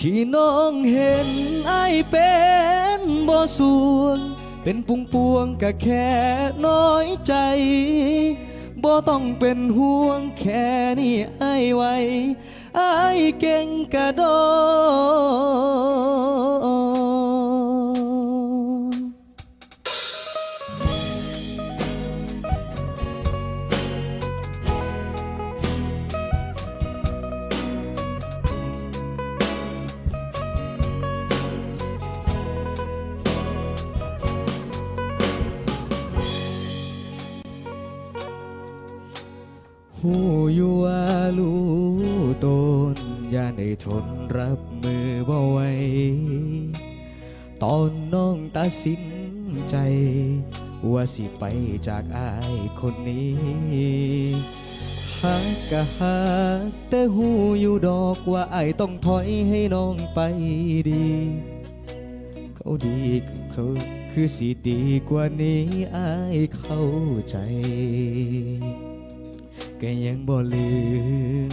ที่น้องเห็นไอเป็นบ่ส่วง เป็นปุงปวงก็แค่น้อยใจบ่ต้องเป็นห่วงแค่นี้ไอไว้ไอเก่งกระโดด หูอยู่ว่ารู้ตนอย่าได้ทนรับมือบ่ไหวตอนน้องตัดสินใจ ว่าสิไปจากอายคนนี้หักกะหักแต่หูอยู่ดอกว่าไอต้องถอยให้น้องไปดี เขาดีคือเขาคือสิดีกว่านี้อายเข้าใจ ก็ยังบ่ลืม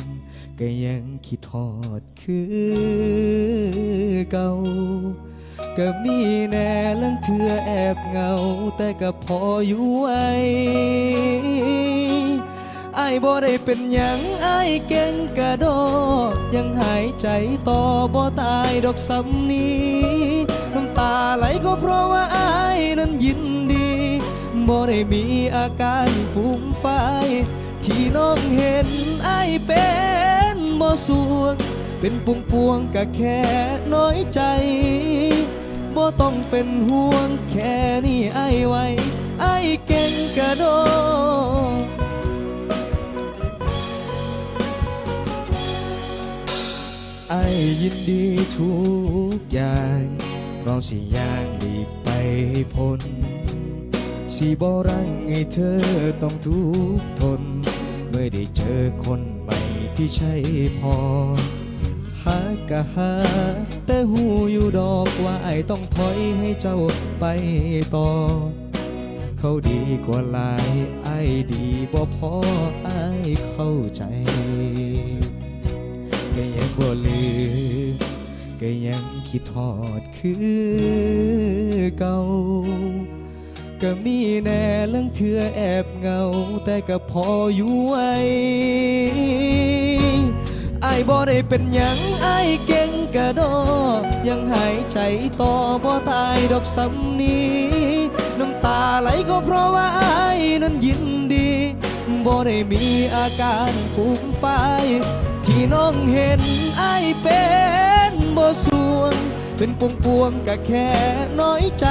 ก็ยังคิดทอดคือเก่า ก็มีแน่ลังเธอแอบเหงา แต่ก็พออยู่ไหวไอ้บ่ได้เป็นหยังไอ้เก่งกระโดดยังหายใจต่อบ่ตายดอกสำนี้น้ำตาไหลก็เพราะว่าไอ้นั้นยินดีบ่ได้มีอาการฟุ้งไฟ ที่น้องเห็นไอเป็นบ่สวง เป็นปุงปวงก็แค่น้อยใจบ่ต้องเป็นห่วงแค่นี้ไอไว้ ไอเก่งกะโดไอยินดีทุกอย่างพร้อมสิย่างหลีกไปให้พ้นสิบ่รังให้เธอต้องทุกข์ทน เมื่อได้เจอคนใหม่ที่ใช่พอ หากกะหา แต่หูอยู่ดอกว่าไอ้ต้องถอยให้เจ้าไปต่อ เขาดีกว่าหลายไอ้ดีบ่พอไอ้เข้าใจก็ยังบ่ลืมก็ยังคิดทอดคือเก่า ก็มีแน่เรื่องเธอแอบเหงา แต่ก็พออยู่ไหวไอ้ายบ่ได้เป็นหยังไอ้ายเก่งกระโดดยังหายใจต่อบ่ตายดอกสำนี้ น้ำตาไหลก็เพราะว่าไอ้ายนั้นยินดีบ่ได้มีอาการฟุ้งไฟที่น้องเห็นไอ้ายเป็นบ่สวง เป็นปวงปวงๆก็แค่น้อยใจ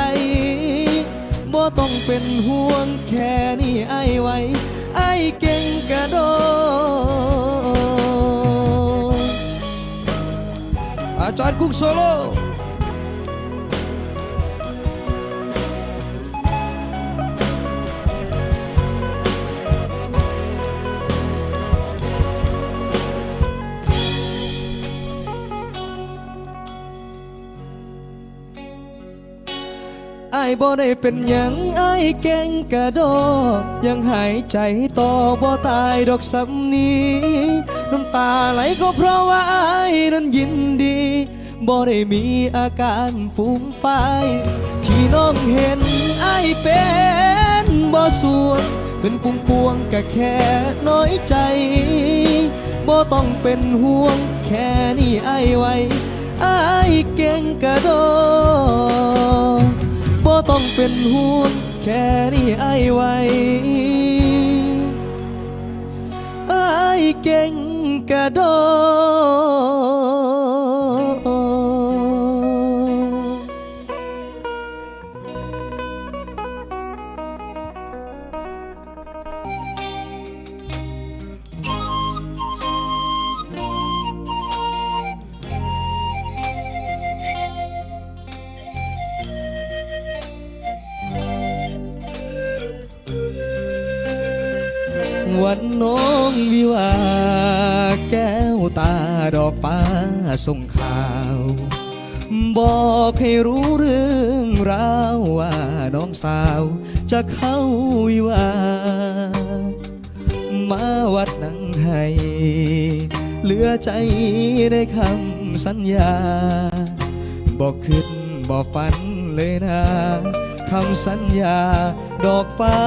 บ่ต้องเป็นห่วงแค่นี้ไอ้ไว้ไอ้เก่งกระโดดอาจารย์กุ๊กโซโล บ่ได้เป็นหยังไอ้ายเก่งกระโดดยังหายใจต่อบ่ตายดอกสำนีน้ำตาไหลก็เพราะว่าไอ้ายนั้นยินดีบ่ได้มีอาการฟุ้งไฟที่น้องเห็นไอ้ายเป็นบ่สวงเป็นปุงปวงก็แค่น้อยใจบ่ต้องเป็นห่วงแค่นี้ไอ้ไว้ไอ้เก่งกระโดด บ่ต้องเป็นห่วงแค่นี้ไอ้ไว้ไอ้เก่งกระโดด วันน้องวิวา แก้วตาดอกฟ้าส่งข่าว บอกให้รู้เรื่องราวว่าน้องสาวจะเข้าวิวา มาวัดนังให้เหลือใจในคำสัญญา บอกขึ้นบอกฝันเลยนะคำสัญญา ดอกฟ้า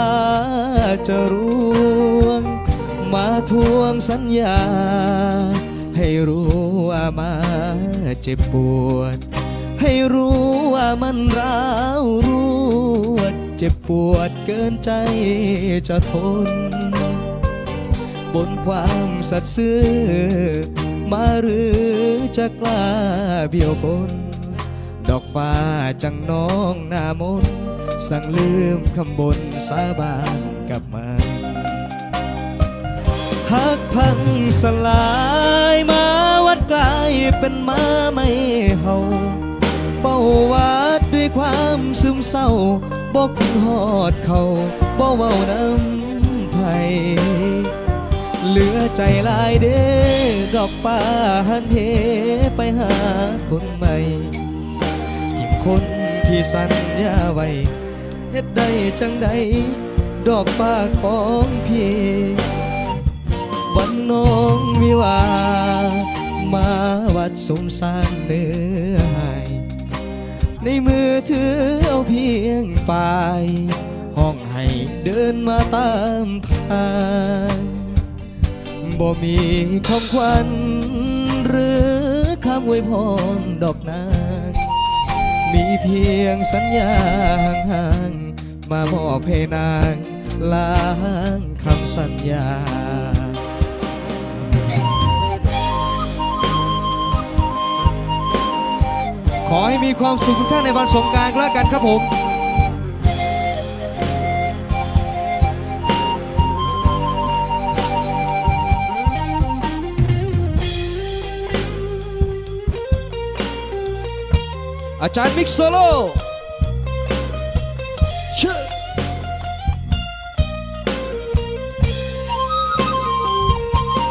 จะร่วง มาทวงสัญญา ให้รู้ว่ามาเจ็บปวด ให้รู้ว่ามันร้าวรวด เจ็บปวดเกินใจจะทน บนความสัตย์ซื่อ มาหรือจะกล้าเบี้ยวบนดอกฟ้าจังน้องหน้ามนต์ สั่งลืมคำบนสาบานกับมันหักพังสลายมาวัดกลายเป็นมาไม่เฮาเฝ้าวัดด้วยความซึมเศร้าบกหอดเขาบ่เว้าน้ำไผเหลือใจลายเด้ดอกฟ้าหันเหไปหาคนใหม่ทิมคน ที่สัญญาไว้เฮ็ดได้จังใดดอกฟ้าของพี่วันน้องวิวา มาวัดสมสารเนื้อหายในมือถือเอาเพียงฝ่ายห้องให้เดินมาตามทางบ่มีของขวัญหรือคำอวยพรดอกนา มีเพียงสัญญาห่างๆมามอบให้นางล้างคำสัญญาขอให้มีความสุขทุกท่านในวันสงกรารแล้วกันครับผม อาจารย์มิกโซโลชื่อ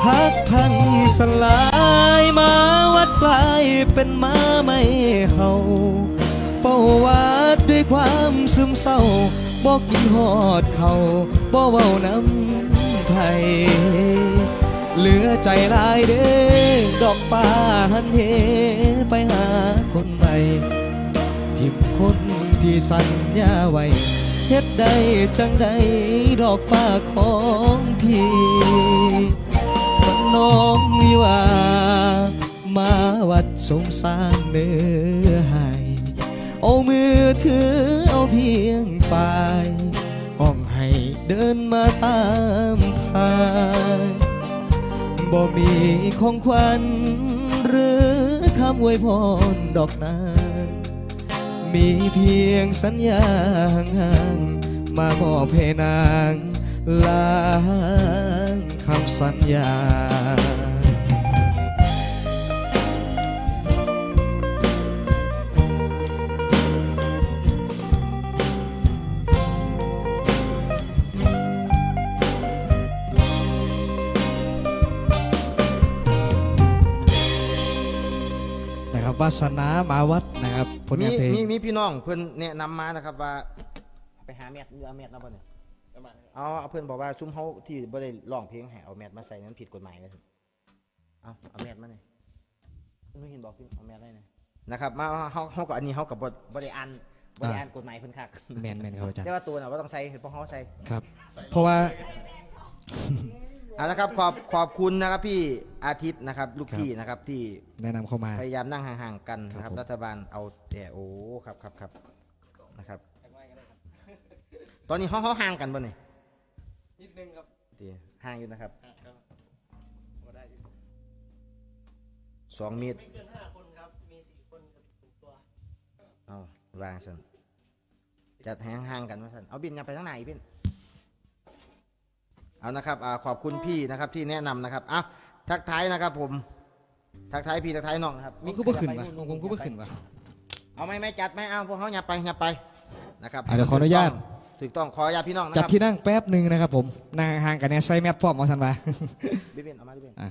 หักพังสลายมาวัดกลายเป็นมาไม่เฮาเฝ้าวัดด้วยความซึมเศร้าบอกกินหอดเขาบ่เว้าน้ำไทยเหลือใจลายเด้ดอกฟ้าหันเหไปหาคน ทิมคนที่สัญญาไว้เฮ็ดได้จังใดดอกฟ้าของพี่วันน้องวิวา มาวัดสงสารเนื้อหายเอามือถือเอาเพียงฝ่ายห้องให้เดินมาตามทางบ่มีของขวัญหรือ คำอวยพรดอกนางมีเพียงสัญญาห่างมามอบให้นางล้างคำสัญญาาสนามาวัดนะครับผลมีงานเพลงมีมีพี่น้องเพื่อนแนะนำมานะครับว่า ไปหาแมทหรือเอาแมทนะบ่เนี่ยเอาเอาเพื่อนบอกว่าซุ้มเขาที่บ่ได้ร้องเพลงให้เอาแมทมาใส่นั้นผิดกฎหมายเลยเอาเอาแมทมาหน่อยไม่เห็นบอกพี่เอาแมทได้เลยนะครับมาเขาเขากับอันนี้เขากับบ่บ่ได้อ่านบ่ได้อ่านกฎหมายเพิ่นคักแมนแมนครับอาจารย์แต่ว่าตัวน่ะว่าต้องใส่เพราะเขาใส่ ครับ เพราะว่า เอานะครับขอบขอบคุณนะครับพี่อาทิตย์นะครับ ลูกพี่นะครับที่แนะนำเข้ามา พยายามนั่งห่างๆกันนะครับผม รัฐบาลเอาแต่โอ้ครับครับครับนะครับ ตอนนี้เขาเขาห่างกันบ่เนี่ยนิดนึงครับดีห่างอยู่นะครับสองเมตรไม่เกินห้าคนครับ มีสี่คนตัว เอาวางสันจัดห่างๆกันว่าสันเอาบินยังไปทางไหนบิน เอานะครับอ่าขอบคุณพี่นะครับที่แนะนำนะครับอะทักทายนะครับผม ทักทายพี่ทักทายน้องนะครับมันก็บ่ขึ้นขยัวะไปของผมก็บ่ขึ้นวะ เอาไม่ไม่จัดไม่เอาพวกเขาอย่าไปอย่าไปนะครับอะเดี๋ยวขออนุญาต ถูกต้องขออนุญาตพี่น้องนะจัคดรับที่นั่งแป๊บหนึ่งนะครับผมนั่งห่างกันเนี่ยใส่แมปพร้อมมาสันวะ บิบินเอามาบิบินอะ